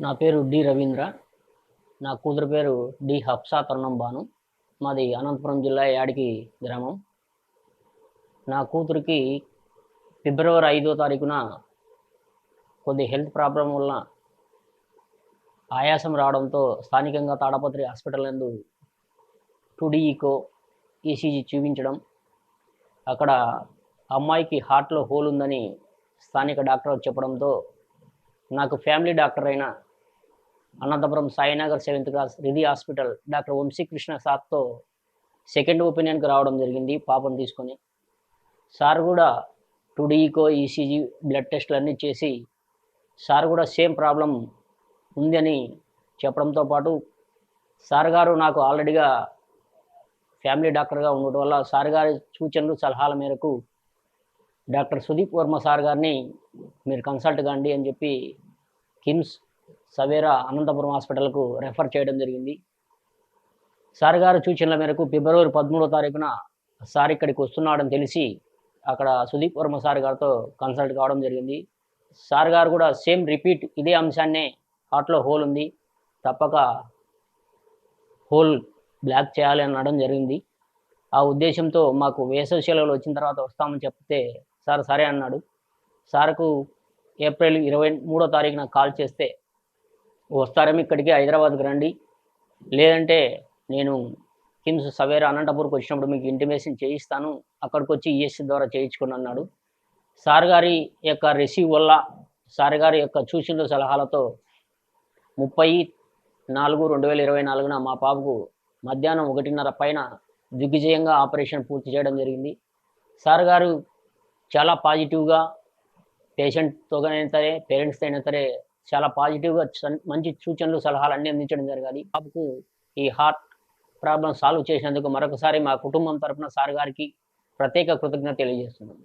నా పేరు డి రవీంద్ర. నా కూతురు పేరు డి హప్సా తరుణం బాను. మాది అనంతపురం జిల్లా యాడికి గ్రామం. నా కూతురికి ఫిబ్రవరి ఐదో తారీఖున కొద్ది హెల్త్ ప్రాబ్లం వలన ఆయాసం రావడంతో స్థానికంగా తాడపత్రి హాస్పిటల్ నందు టుడి ఈకో ఈసీజీ చూపించడం అక్కడ అమ్మాయికి హార్ట్లో హోల్ ఉందని స్థానిక డాక్టర్ చెప్పడంతో నాకు ఫ్యామిలీ డాక్టర్ అయిన Anantapuram Sainagar seventh class Ridhi hospital doctor Vamshikrishna సార్తో సెకండ్ ఒపీనియన్కి రావడం జరిగింది పాపను తీసుకొని. సార్ కూడా టుడీకో ఈసీజీ బ్లడ్ టెస్ట్లు అన్నీ చేసి సార్ కూడా సేమ్ ప్రాబ్లం ఉందని చెప్పడంతో పాటు సార్ గారు నాకు ఆల్రెడీగా ఫ్యామిలీ డాక్టర్గా ఉండటం వల్ల సార్ గారి సూచనలు సలహాల మేరకు డాక్టర్ సుదీప్ వర్మ సార్ గారిని మీరు కన్సల్ట్ కాండి అని చెప్పి కిమ్స్ సవేరా అనంతపురం హాస్పిటల్కు రెఫర్ చేయడం జరిగింది. సార్ గారు సూచనల మేరకు ఫిబ్రవరి పదమూడో తారీఖున సార్ ఇక్కడికి వస్తున్నాడని తెలిసి అక్కడ సుదీప్ వర్మ సార్ గారితో కన్సల్ట్ కావడం జరిగింది. సార్ గారు కూడా సేమ్ రిపీట్ ఇదే అంశాన్నే హార్ట్లో హోల్ ఉంది. తప్పక హోల్ బ్లాక్ చేయాలి అని అనడం జరిగింది. ఆ ఉద్దేశంతో మాకు వేసవి సెలవులు వచ్చిన తర్వాత వస్తామని చెప్తే సార్ సరే అన్నాడు. సార్కు ఏప్రిల్ ఇరవై మూడో తారీఖున కాల్ చేస్తే వస్తారేమో ఇక్కడికి హైదరాబాద్కి రండి. లేదంటే నేను కిమ్స్ సవేరా అనంతపూర్కి వచ్చినప్పుడు మీకు ఇంటిమేషన్ చేయిస్తాను. అక్కడికి వచ్చి ఈఎస్సీ ద్వారా చేయించుకుని అన్నాడు. సార్ గారి యొక్క రిసీవ్ వల్ల సార్ గారి యొక్క సూచనలు సలహాలతో ముప్పై నాలుగు రెండు వేల ఇరవై నాలుగున మా పాపకు మధ్యాహ్నం ఒకటిన్నర పైన దిగ్విజయంగా ఆపరేషన్ పూర్తి చేయడం జరిగింది. సార్ గారు చాలా పాజిటివ్గా పేషెంట్తో అయినా సరే పేరెంట్స్తో అయినా సరే చాలా పాజిటివ్గా మంచి సూచనలు సలహాలు అన్ని అందించడం జరగాలి. బాబుకు ఈ హార్ట్ ప్రాబ్లం సాల్వ్ చేసినందుకు మరొకసారి మా కుటుంబం తరపున సార్ గారికి ప్రత్యేక కృతజ్ఞత తెలియజేస్తున్నాను.